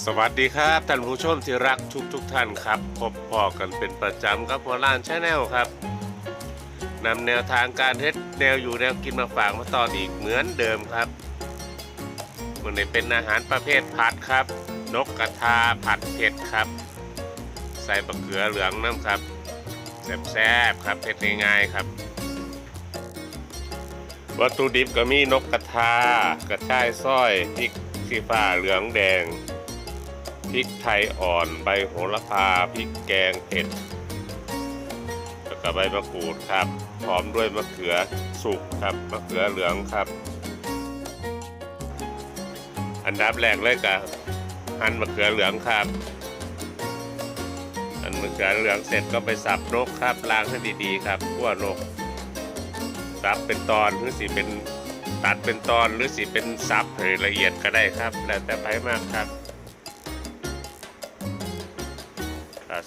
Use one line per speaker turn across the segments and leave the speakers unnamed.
สวัสดีครับท่านผู้ชมที่รักทุกทุกท่านครับ พบพอกันเป็นประจำครับหัวล้านชาแนลครับนำแนวทางการเฮ็ดแนวอยู่แนวกินมาฝากมาตอนอีกเหมือนเดิมครับมันนี้เป็นอาหารประเภทผัดครับ นกกระทาผัดเผ็ดครับ ใส่บะเขือเหลืองน้ำครับแซ่บๆครับเผ็ดง่ายๆครับ วัตถุดิบก็มีนกกระทากระชายสร้อยพริกสีฟ้าเหลืองแดง พริกไทยอ่อนใบโหระพาพริกแกงเผ็ดแล้วก็ใบมะกรูดครับพร้อมด้วยมะเขือสุกครับมะเขือเหลืองครับ อันดับแรกเลยก็หั่นมะเขือเหลืองครับหั่นมะเขือเหลืองเสร็จก็ไปสับนกครับล้างให้ดีๆครับขั้วนกสับเป็นตอนหรือสิเป็นตัดเป็นตอนหรือสิเป็นซับให้ละเอียดก็ได้ครับ แล้วแต่ไผมากครับ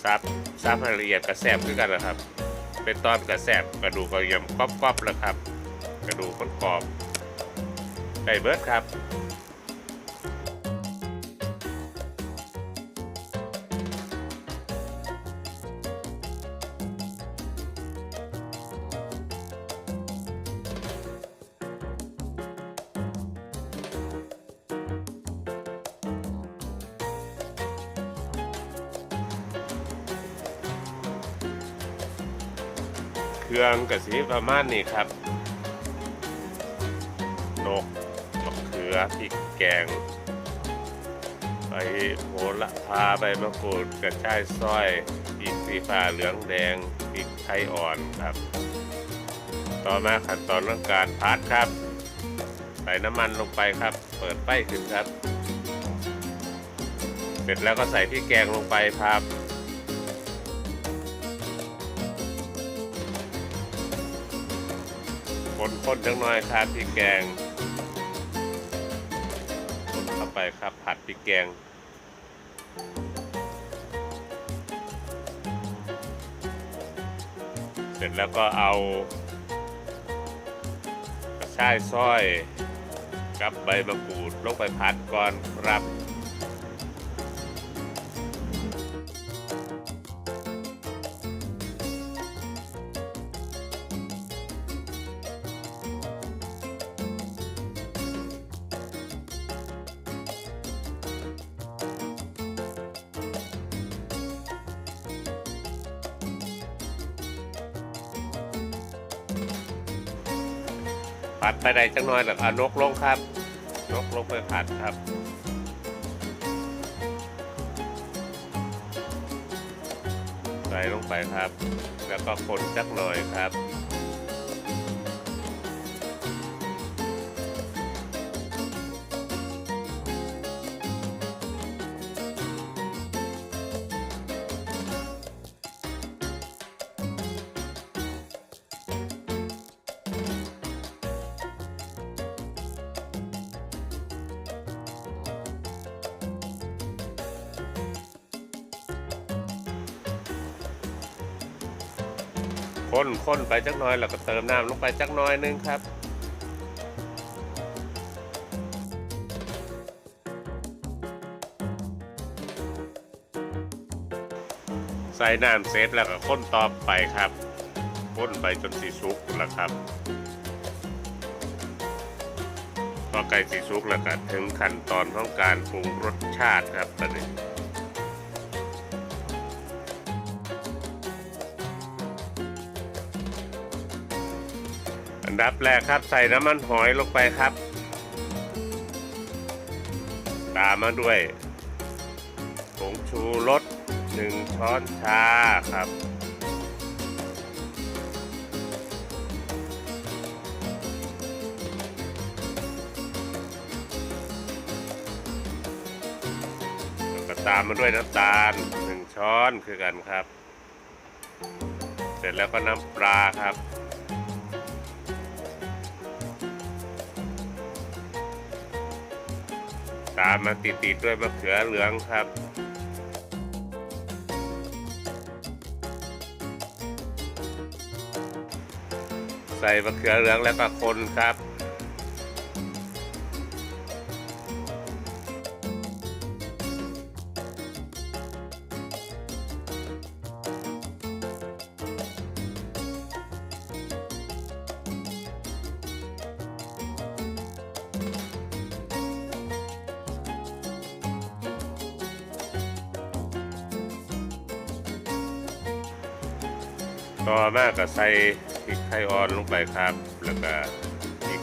ซับซับให้ละเอียดกระแสบขึ้นกันนะครับ เป็นตอนกระแสบกระดูกก็ยังกรอบๆแล้วครับ กระดูกมันกรอบไก่เบิร์ดครับ รื่องกระสีประมาณนี้ครับนกมะเขือพริกแกงใบโหระพาใบมะกรูดกระชายซอยพริกสีฟ้าเหลืองแดงพริกไทยอ่อนครับ ต่อมาขั้นตอนของการพัดครับ ใส่น้ำมันลงไปครับ เปิดไฟขึ้นครับ เสร็จแล้วก็ใส่พริกแกงลงไปครับ คนๆจังหน่อยครับพริกแกงคนเข้าไปครับผัดพริกแกงเสร็จแล้วก็เอากระชายซอยกับใบมะกรูดลงไปผัดก่อนครับ ผัดไปได้จังหน่อยแล้วเอานกลงครับ นกลงไปผัดครับใส่ลงไปครับ แล้วก็คนจักหน่อยครับ คนคนไปจักน้อยแล้วก็เติมน้ำลงไปจักน้อยนึงครับ ใส่น้ำเสร็จแล้วก็ค้นต่อไปครับค้นไปจนสีสุกแล้วครับพอไก่สีสุกแล้วก็ถึงขั้นตอนของการปรุงรสชาติครับตอนนี้ ดับแรกครับ ใส่น้ำมันหอยลงไปครับ ตามมาด้วยผงชูรสหนึ่งช้อนชาครับแล้วก็ตามมาด้วยน้ำตาลหนึ่งช้อนคือกันครับ เสร็จแล้วก็น้ำปลาครับ ตามมาติดๆด้วยมะเขือเหลืองครับใส่มะเขือเหลืองแล้วก็คนครับ ต่อมาก็ใส่พริกไทยอ่อนลงไปครับ แล้วก็พริก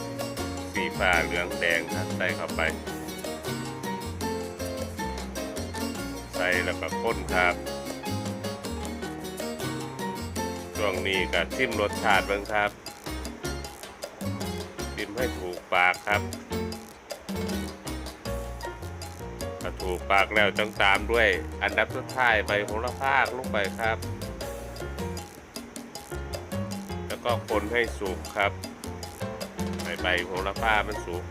สีฟ้าเหลืองแดงครับใส่เข้าไป ใส่แล้วก็ข้นครับช่วงนี้ก็ชิมรสชาติเบ้างครับชิมให้ถูกปากครับถ้าถูกปากแล้วจังตามด้วยอันดับสุดท้ายใบโหระพาลงไปครับ ก็คนให้สุกครับใบใบโหระพามันสุก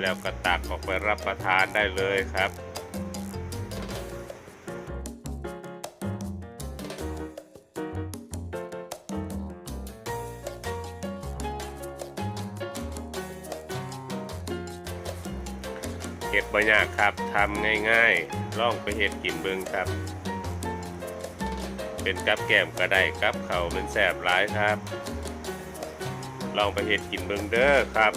แล้วก็ตักออกไปรับประทานได้เลยครับเห็ดบะยากครับทำง่ายๆล่องไปเห็ดกินเบิงครับ เป็นกับแก้มก็ได้กับเขาวมันแสบร้ายครับ ลองไปเห็ดกินเบิงเด้อครับ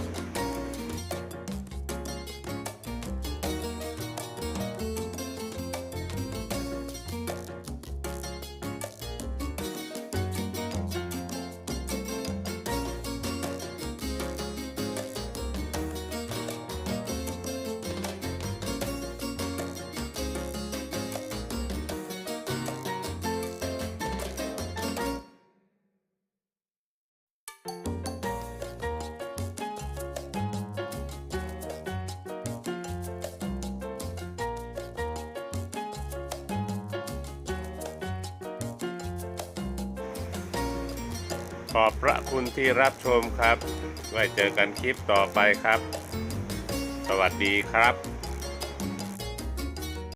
ขอบพระคุณที่รับชมครับ ไว้เจอกันคลิปต่อไปครับ สวัสดีครับ